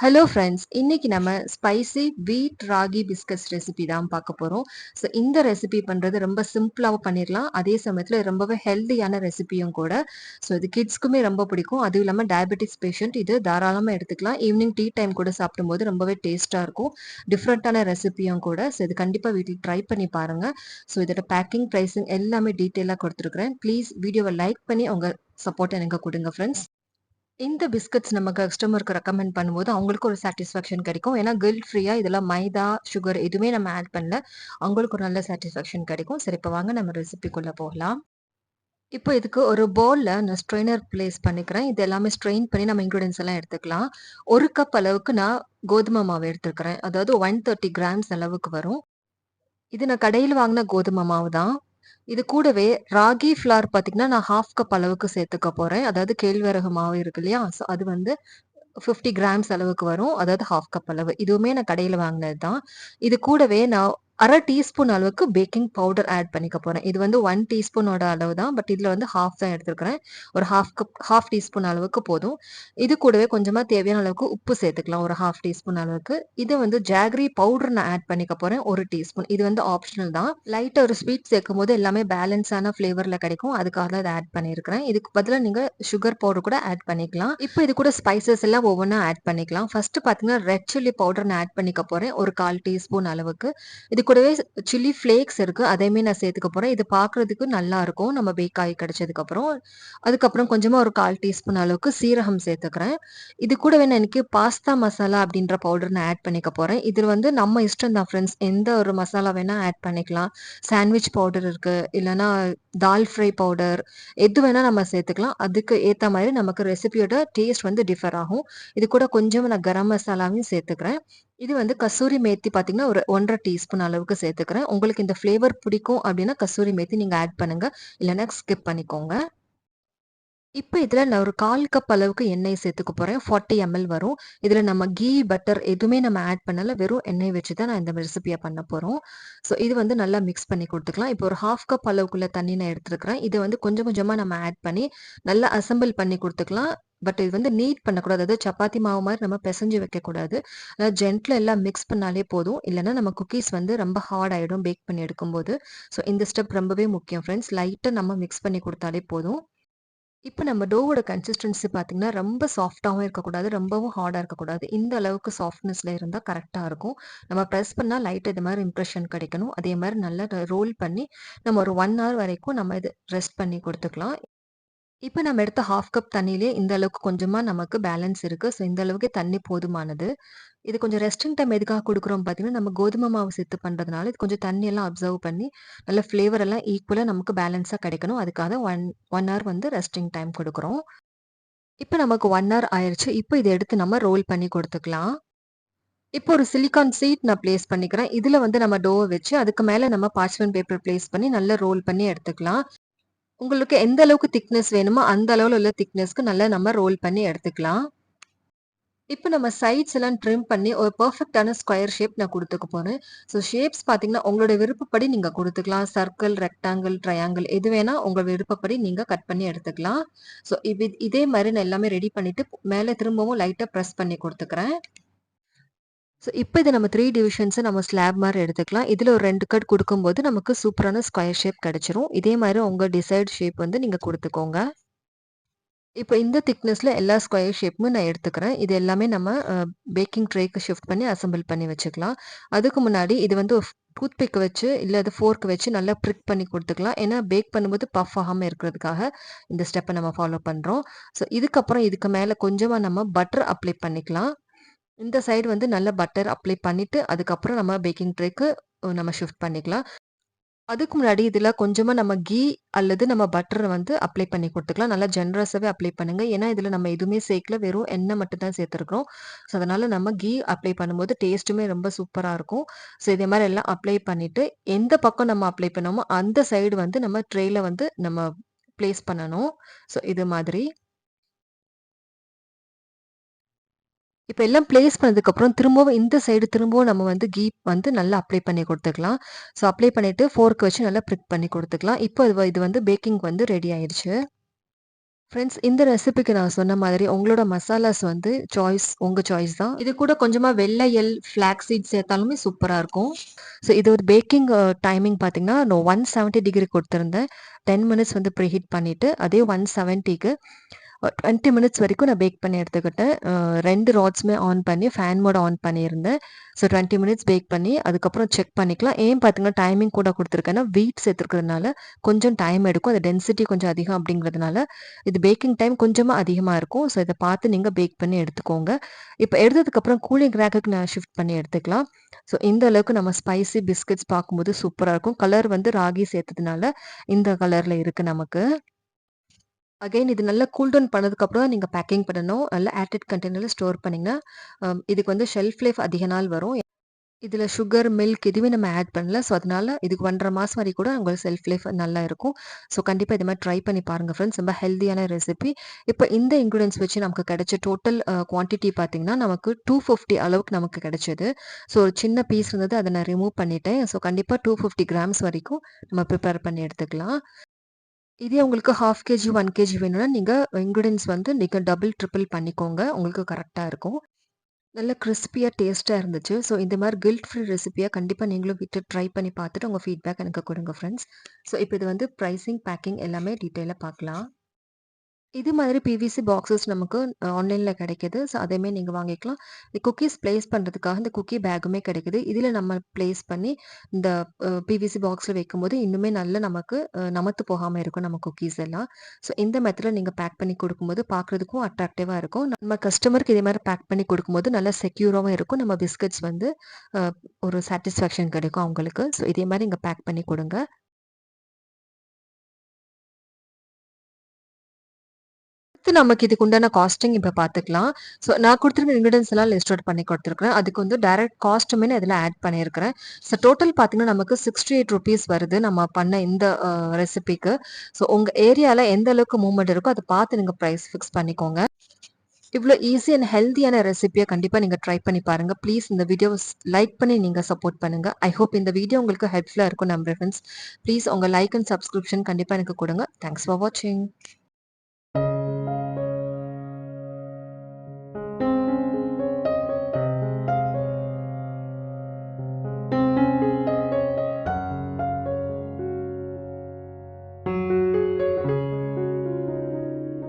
Hello friends இன்னைக்கு நம்ம spicy வீட் ராகி பிஸ்கட்ஸ் ரெசிபி தான் பார்க்க போகிறோம் ஸோ இந்த ரெசிபி பண்ணுறது ரொம்ப சிம்பிளாகவும் பண்ணிடலாம் அதே சமயத்தில் ரொம்பவே ஹெல்த்தியான ரெசிபியும் கூட. ஸோ இது கிட்ஸ்க்குமே ரொம்ப பிடிக்கும். அதுவும் இல்லாமல் டயபெட்டிக்ஸ் பேஷண்ட் இது தாராளமாக எடுத்துக்கலாம். ஈவினிங் டீ டைம் கூட சாப்பிடும்போது ரொம்பவே டேஸ்ட்டாக இருக்கும். டிஃப்ரெண்ட்டான ரெசிபியும் கூட. ஸோ இது கண்டிப்பாக வீட்டில் ட்ரை பண்ணி பாருங்கள் ஸோ இதோட பேக்கிங் ப்ரைஸிங் எல்லாமே டீட்டெயிலாக கொடுத்துருக்குறேன். ப்ளீஸ் வீடியோவை லைக் பண்ணி உங்கள் சப்போர்ட் எனக்கு கொடுங்க ஃப்ரெண்ட்ஸ் இந்த பிஸ்கட்ஸ் நம்ம கஸ்டமருக்கு ரெக்கமெண்ட் பண்ணும்போது அவங்களுக்கு ஒரு சாட்டிஸ்ஃபேக்ஷன் கிடைக்கும். ஏன்னா கில்ட் ஃப்ரீயாக இதெல்லாம் மைதா சுகர் எதுவுமே நம்ம ஆட் பண்ணல. அவங்களுக்கு ஒரு நல்ல சாட்டிஸ்ஃபேக்ஷன் கிடைக்கும். சரி இப்போ வாங்க நம்ம ரெசிபிக்குள்ளே போகலாம். இப்போ இதுக்கு ஒரு பவுலில் நான் ஸ்ட்ரெயினர் ப்ளேஸ் பண்ணிக்கிறேன். இது எல்லாமே ஸ்ட்ரெயின் பண்ணி நம்ம இன்க்ரீடியன்ஸ் எல்லாம் எடுத்துக்கலாம். ஒரு கப் அளவுக்கு நான் கோதுமை மாவு எடுத்துக்கிறேன் அதாவது ஒன் தேர்ட்டி கிராம்ஸ் அளவுக்கு வரும். இது நான் கடையில் வாங்கின கோதுமை மாவு தான் இது கூடவே ராகி ஃப்ளார் பார்த்தீங்கன்னா நான் ஹாஃப் கப் அளவுக்கு சேர்த்துக்க போகிறேன் அதாவது கேழ்வரகு மாவு இருக்கு இல்லையா? ஸோ அது வந்து ஃபிஃப்டி கிராம்ஸ் அளவுக்கு வரும். அதாவது ஹாஃப் கப் அளவு. இதுவுமே நான் கடையில் வாங்கினது தான் இது கூடவே நான் அரை டீஸ்பூன் அளவுக்கு பேக்கிங் பவுடர் ஆட் பண்ணிக்க போகிறேன் இது வந்து ஒன் டீஸ்பூனோட அளவு தான் பட் இதில் வந்து ஹாஃப் தான் எடுத்துருக்கிறேன். ஒரு ஹாஃப் கப் ஹாஃப் டீஸ்பூன் அளவுக்கு போதும். இது கூடவே கொஞ்சமாக தேவையான அளவுக்கு உப்பு சேர்த்துக்கலாம் ஒரு ஹாஃப் டீஸ்பூன் அளவுக்கு. இது வந்து ஜாகரி பவுடர் நான் ஆட் பண்ணிக்க போகிறேன் ஒரு டீஸ்பூன். இது வந்து ஆப்ஷனல் தான். லைட்டாக ஒரு ஸ்வீட் சேர்க்கும் போது எல்லாமே பேலன்ஸான ஃப்ளேவரில் கிடைக்கும். அதுக்காக தான் இதை ஆட் பண்ணியிருக்கிறேன் இதுக்கு பதிலாக நீங்கள் சுகர் பவுடர் கூட ஆட் பண்ணிக்கலாம். இப்போ இது கூட ஸ்பைசஸ் எல்லாம் ஒவ்வொன்றா ஆட் பண்ணிக்கலாம். ஃபர்ஸ்ட் பார்த்தீங்கன்னா ரெட் சில்லி பவுடர் நான் ஆட் பண்ணிக்க போகிறேன் ஒரு கால் டீஸ்பூன் அளவுக்கு. இது கூடவே சில்லி ஃப்ளேக்ஸ் இருக்கு. அதையுமே நான் சேர்த்துக்க போறேன். இது பார்க்கறதுக்கு நல்லா இருக்கும். நம்ம பேக் ஆகி கிடைச்சதுக்கு அப்புறம். அதுக்கப்புறம் கொஞ்சமா ஒரு கால் டீஸ்பூன் அளவுக்கு சீரகம் சேர்த்துக்கிறேன். இது கூட நான் எனக்கு பாஸ்தா மசாலா அப்படின்ற பவுடர் நான் ஆட் பண்ணிக்க போறேன். இது வந்து நம்ம இஷ்டம் தான் ஃப்ரெண்ட்ஸ் எந்த ஒரு மசாலா வேணா ஆட் பண்ணிக்கலாம். சாண்ட்விச் பவுடர் இருக்கு. இல்லைன்னா தால் ஃப்ரை பவுடர் எது வேணா நம்ம சேர்த்துக்கலாம். அதுக்கு ஏற்ற மாதிரி நமக்கு ரெசிபியோட டேஸ்ட் வந்து டிஃபர் ஆகும். இது கூட கொஞ்சம் நான் கரம் மசாலாவையும் சேர்த்துக்கிறேன். இது வந்து கசூரி மேத்தி பார்த்தீங்கன்னா ஒரு ஒன்றரை டீஸ்பூன் அளவுக்கு சேர்த்துக்கிறேன். உங்களுக்கு இந்த ஃப்ளேவர் பிடிக்கும் அப்படின்னா கசூரி மேத்தி நீங்கள் ஆட் பண்ணுங்க. இல்லைன்னா ஸ்கிப் பண்ணிக்கோங்க. இப்போ இதில் நான் ஒரு கால் கப் அளவுக்கு எண்ணெய் சேர்த்துக்க போகிறேன் ஃபார்ட்டி எம்எல் வரும். இதில் நம்ம கீ பட்டர் எதுவுமே நம்ம ஆட் பண்ணலை. வெறும் எண்ணெய் வச்சு தான் நான் இந்த ரெசிபியை பண்ண போகிறோம் ஸோ இது வந்து நல்லா மிக்ஸ் பண்ணி கொடுத்துக்கலாம். இப்போ ஒரு ஹாஃப் கப் அளவுக்குள்ள தண்ணி நான் எடுத்துருக்கிறேன். இதை வந்து கொஞ்சம் கொஞ்சமாக நம்ம ஆட் பண்ணி நல்லா அசம்பிள் பண்ணி கொடுத்துக்கலாம். பட் இது வந்து நீட் பண்ணக்கூடாது. அதாவது சப்பாத்தி மாவு மாதிரி நம்ம பிசைஞ்சு வைக்கக்கூடாது. அதாவது ஜென்ட்ல எல்லாம் மிக்ஸ் பண்ணாலே போதும். இல்லைன்னா நம்ம குக்கீஸ் வந்து ரொம்ப ஹார்ட் ஆகிடும் பேக் பண்ணி எடுக்கும்போது. ஸோ இந்த ஸ்டெப் ரொம்பவே முக்கியம் ஃப்ரெண்ட்ஸ் லைட்டாக நம்ம மிக்ஸ் பண்ணி கொடுத்தாலே போதும். இப்போ நம்ம டோவோட கன்சிஸ்டன்சி பார்த்தீங்கன்னா ரொம்ப சாஃப்டாகவும் இருக்கக்கூடாது ரொம்பவும் ஹார்டாக இருக்கக்கூடாது. இந்த அளவுக்கு சாஃப்ட்னஸில் இருந்தால் கரெக்டாக இருக்கும். நம்ம ப்ரெஸ் பண்ணால் லைட்டாக இது மாதிரி இம்ப்ரெஷன் கிடைக்கணும். அதே மாதிரி நல்லா ரோல் பண்ணி நம்ம ஒரு ஒன் ஹவர் வரைக்கும் நம்ம இது ரெஸ்ட் பண்ணி கொடுத்துக்கலாம். இப்போ நம்ம எடுத்த ஹாஃப் கப் தண்ணியிலே இந்த அளவுக்கு கொஞ்சமாக நமக்கு பேலன்ஸ் இருக்குது ஸோ இந்த அளவுக்கு தண்ணி போதுமானது. இது கொஞ்சம் ரெஸ்டிங் டைம் எதுக்காக கொடுக்குறோம் பார்த்தீங்கன்னா நம்ம கோதுமை மாவு சேர்த்து பண்ணுறதுனால இது கொஞ்சம் தண்ணி எல்லாம் அப்சர்வ் பண்ணி நல்ல ஃப்ளேவர் எல்லாம் ஈக்குவலாக நமக்கு பேலன்ஸாக கிடைக்கணும். அதுக்காக ஒன் ஒன் ஹவர் வந்து ரெஸ்டிங் டைம் கொடுக்குறோம். இப்போ நமக்கு ஒன் ஹவர் ஆயிடுச்சு இப்போ இதை எடுத்து நம்ம ரோல் பண்ணி கொடுத்துக்கலாம். இப்போ ஒரு சிலிக்கான் சீட் நான் பிளேஸ் பண்ணிக்கிறேன். இதில் வந்து நம்ம டோவை வச்சு அதுக்கு மேலே நம்ம பார்ச்மெண்ட் பேப்பர் பிளேஸ் பண்ணி நல்லா ரோல் பண்ணி எடுத்துக்கலாம். உங்களுக்கு எந்த அளவுக்கு திக்னஸ் வேணுமோ அந்த அளவில் உள்ள திக்னஸ்க்கு நல்லா நம்ம ரோல் பண்ணி எடுத்துக்கலாம். இப்போ நம்ம சைட்ஸ் எல்லாம் ட்ரிம் பண்ணி ஒரு பர்ஃபெக்டான ஸ்கொயர் ஷேப் நான் கொடுத்துக்க போகிறேன் ஸோ ஷேப்ஸ் பார்த்தீங்கன்னா உங்களோட விருப்பப்படி நீங்கள் கொடுத்துக்கலாம். சர்க்கிள் ரெக்டாங்கிள் ட்ரையாங்கிள் எது வேணால் உங்கள் விருப்பப்படி நீங்கள் கட் பண்ணி எடுத்துக்கலாம். ஸோ இது இதே மாதிரி நான் எல்லாமே ரெடி பண்ணிவிட்டு மேலே திரும்பவும் லைட்டாக ப்ரெஸ் பண்ணி கொடுத்துக்கிறேன். ஸோ இப்போ இதை நம்ம த்ரீ டிவிஷன்ஸை நம்ம ஸ்லாப் மாதிரி எடுத்துக்கலாம். இதில் ஒரு ரெண்டு கட் கொடுக்கும்போது நமக்கு சூப்பரான ஸ்கொயர் ஷேப் கிடச்சிரும். இதே மாதிரி உங்கள் டிசைட் ஷேப் வந்து நீங்கள் கொடுத்துக்கோங்க. இப்போ இந்த திக்னஸில் எல்லா ஸ்கொயர் ஷேப்புமே நான் எடுத்துக்கிறேன். இது எல்லாமே நம்ம பேக்கிங் ட்ரேக்கு ஷிஃப்ட் பண்ணி அசம்பிள் பண்ணி வச்சுக்கலாம். அதுக்கு முன்னாடி இது வந்து டூத் பிக் வச்சு இல்லை அது ஃபோர்க் வச்சு நல்லா ப்ரிக் பண்ணி கொடுத்துக்கலாம். ஏன்னா பேக் பண்ணும்போது பஃப் ஆகாமல் இருக்கிறதுக்காக இந்த ஸ்டெப்பை நம்ம ஃபாலோ பண்ணுறோம் ஸோ இதுக்கப்புறம் இதுக்கு மேலே கொஞ்சமாக நம்ம பட்டர் அப்ளை பண்ணிக்கலாம். இந்த சைடு வந்து நல்ல பட்டர் அப்ளை பண்ணிட்டு அதுக்கப்புறம் நம்ம பேக்கிங் ட்ரேக்கு நம்ம ஷிஃப்ட் பண்ணிக்கலாம். அதுக்கு முன்னாடி இதில் கொஞ்சமாக நம்ம கீ அல்லது நம்ம பட்டரை வந்து அப்ளை பண்ணி கொடுத்துக்கலாம். நல்லா ஜென்ரஸாகவே அப்ளை பண்ணுங்கள் ஏன்னா இதில் நம்ம எதுவுமே சேர்க்கல. வெறும் எண்ணெய் மட்டும் தான் சேர்த்துருக்குறோம். ஸோ அதனால் நம்ம கீ அப்ளை பண்ணும்போது டேஸ்ட்டுமே ரொம்ப சூப்பராக இருக்கும். ஸோ இதே மாதிரி எல்லாம் அப்ளை பண்ணிவிட்டு எந்த பக்கம் நம்ம அப்ளை பண்ணோமோ அந்த சைடு வந்து நம்ம ட்ரேயில் வந்து நம்ம ப்ளேஸ் பண்ணணும். ஸோ இது மாதிரி. இப்போ எல்லாம் பிளேஸ் பண்ணதுக்கப்புறம் திரும்பவும் இந்த சைடு திரும்பவும் நம்ம வந்து கீ வந்து நல்லா அப்ளை பண்ணி கொடுத்துக்கலாம். ஸோ அப்ளை பண்ணிவிட்டு ஃபோர்க் வச்சு நல்லா ப்ரிக் பண்ணி கொடுத்துக்கலாம். இப்போ இது இது வந்து பேக்கிங் வந்து ரெடி ஆயிடுச்சு ஃப்ரெண்ட்ஸ் இந்த ரெசிபிக்கு நான் சொன்ன மாதிரி உங்களோட மசாலாஸ் வந்து சாய்ஸ் உங்கள் சாய்ஸ் தான். இது கூட கொஞ்சமாக வெள்ளை எல் ஃப்ளாக் சீட் சேர்த்தாலுமே சூப்பராக இருக்கும். ஸோ இது ஒரு பேக்கிங் டைமிங் பார்த்தீங்கன்னா நான் ஒன் செவன்ட்டி டிகிரி கொடுத்துருந்தேன். டென் மினிட்ஸ் வந்து ப்ரீஹீட் பண்ணிவிட்டு அதே ஒன் செவன்ட்டிக்கு டுவெண்ட்டி மினிட்ஸ் வரைக்கும் நான் பேக் பண்ணி எடுத்துக்கிட்டேன். ரெண்டு ராட்ஸுமே ஆன் பண்ணி ஃபேன் மோட் ஆன் பண்ணியிருந்தேன். ஸோ டுவெண்ட்டி மினிட்ஸ் பேக் பண்ணி அதுக்கப்புறம் செக் பண்ணிக்கலாம். ஏன் பார்த்தீங்கன்னா டைமிங் கூட கொடுத்துருக்கேன்னா வீட் சேர்த்துருக்கிறதுனால கொஞ்சம் டைம் எடுக்கும். அது டென்சிட்டி கொஞ்சம் அதிகம் அப்படிங்கிறதுனால இது பேக்கிங் டைம் கொஞ்சமாக அதிகமாக இருக்கும். ஸோ இதை பார்த்து நீங்கள் பேக் பண்ணி எடுத்துக்கோங்க. இப்போ எடுத்ததுக்கப்புறம் கூலிங் ரேக்குக்கு நான் ஷிஃப்ட் பண்ணி எடுத்துக்கலாம். ஸோ இந்த அளவுக்கு நம்ம ஸ்பைசி பிஸ்கட்ஸ் பார்க்கும்போது சூப்பராக இருக்கும். கலர் வந்து ராகி சேர்த்ததுனால இந்த கலரில் இருக்குது நமக்கு. அகைன் இது நல்லா கூல் டவுன் பண்ணதுக்கப்புறம் தான் நீங்கள் பேக்கிங் பண்ணணும். நல்லா ஏர்டெட் கண்டெய்னரில் ஸ்டோர் பண்ணிங்கன்னா இதுக்கு வந்து ஷெல்ஃப் லைஃப் அதிக நாள் வரும். இதில் சுகர் மில்க் இதுவே நம்ம ஆட் பண்ணல ஸோ அதனால் இதுக்கு ஒன்றரை மாதம் வரை கூட உங்களுக்கு செல்ஃப் லைஃப் நல்லா இருக்கும். ஸோ கண்டிப்பாக இது மாதிரி ட்ரை பண்ணி பாருங்கள் ஃப்ரெண்ட்ஸ் ரொம்ப ஹெல்த்தியான ரெசிபி இப்போ இந்த இன்க்ரீடியன்ஸ் வச்சு நமக்கு கிடைச்ச டோட்டல் குவான்டிட்டி பார்த்தீங்கன்னா நமக்கு டூ ஃபிஃப்டி அளவுக்கு நமக்கு கிடைச்சது. ஸோ ஒரு சின்ன பீஸ் இருந்தது அதை நான் ரிமூவ் பண்ணிட்டேன். ஸோ கண்டிப்பாக டூ ஃபிஃப்டி கிராம்ஸ் வரைக்கும் நம்ம ப்ரிப்பேர் பண்ணி எடுத்துக்கலாம். இதே உங்களுக்கு ஹாஃப் கேஜி ஒன் கேஜி வேணும்னா நீங்கள் இன்க்ரீடியன்ஸ் வந்து நீங்கள் டபுள் ட்ரிபிள் பண்ணிக்கோங்க. உங்களுக்கு கரெக்டாக இருக்கும். நல்ல கிறிஸ்பியாக டேஸ்ட்டாக இருந்துச்சு. ஸோ இந்த மாதிரி கில்ட் ஃப்ரீ ரெசிபியாக கண்டிப்பாக நீங்களும் வீட்டு ட்ரை பண்ணி பார்த்துட்டு உங்கள் ஃபீட்பேக் எனக்கு கொடுங்க ஃப்ரெண்ட்ஸ் ஸோ இப்போ இது வந்து ப்ரைஸிங் பேக்கிங் எல்லாமே டீட்டெயிலாக பார்க்கலாம். இது மாதிரி பிவிசி பாக்ஸஸ் நமக்கு ஆன்லைனில் கிடைக்கிது. ஸோ அதேமாரி நீங்கள் வாங்கிக்கலாம். இந்த குக்கீஸ் ப்ளேஸ் பண்ணுறதுக்காக இந்த குக்கி பேக்குமே கிடைக்குது. இதில் நம்ம ப்ளேஸ் பண்ணி இந்த பிவிசி பாக்ஸில் வைக்கும்போது இன்னுமே நல்ல நமக்கு நமத்து போகாமல் இருக்கும் நம்ம குக்கீஸ் எல்லாம். ஸோ இந்த மெத்தடில் நீங்கள் பேக் பண்ணி கொடுக்கும்போது பார்க்குறதுக்கும் அட்ராக்டிவாக இருக்கும். நம்ம கஸ்டமருக்கு இதே மாதிரி பேக் பண்ணி கொடுக்கும்போது நல்லா செக்யூராகவும் இருக்கும். நம்ம பிஸ்கட்ஸ் வந்து ஒரு சாட்டிஸ்ஃபேக்ஷன் கிடைக்கும் அவங்களுக்கு. ஸோ இதே மாதிரி இங்கே பேக் பண்ணி கொடுங்க. அடுத்து நமக்கு இதுக்கு உண்டான காஸ்டிங் இப்போ பார்த்துக்கலாம் ஸோ நான் கொடுத்துருக்க இன்க்ரீடியன்ஸ் எல்லாம் லிஸ்ட் அவுட் பண்ணி கொடுத்துருக்கேன் அதுக்கு வந்து டைரக்ட் காஸ்ட்டுமே நான் இதில் ஆட் பண்ணியிருக்கிறேன். ஸோ டோட்டல் பார்த்தீங்கன்னா நமக்கு சிக்ஸ்டி எயிட் ருபீஸ் வருது நம்ம பண்ண இந்த ரெசிபிக்கு ஸோ உங்கள் ஏரியாவில் எந்த அளவுக்கு மூவ்மெண்ட் இருக்கோ அதை பார்த்து நீங்கள் ப்ரைஸ் ஃபிக்ஸ் பண்ணிக்கோங்க. இவ்வளோ ஈஸி அண்ட் ஹெல்த்தியான ரெசிபியை கண்டிப்பாக நீங்கள் ட்ரை பண்ணி பாருங்கள் ப்ளீஸ் இந்த வீடியோ லைக் பண்ணி நீங்கள் சப்போர்ட் பண்ணுங்கள் ஐ ஹோப் இந்த வீடியோ உங்களுக்கு ஹெல்ப்ஃபுல்லாக இருக்கும் நம்ம ஃப்ரெண்ட்ஸ் ப்ளீஸ் உங்கள் லைக் அண்ட் சப்ஸ்கிரிப்ஷன் கண்டிப்பாக எனக்கு கொடுங்க. தேங்க்ஸ் ஃபார் வாட்சிங்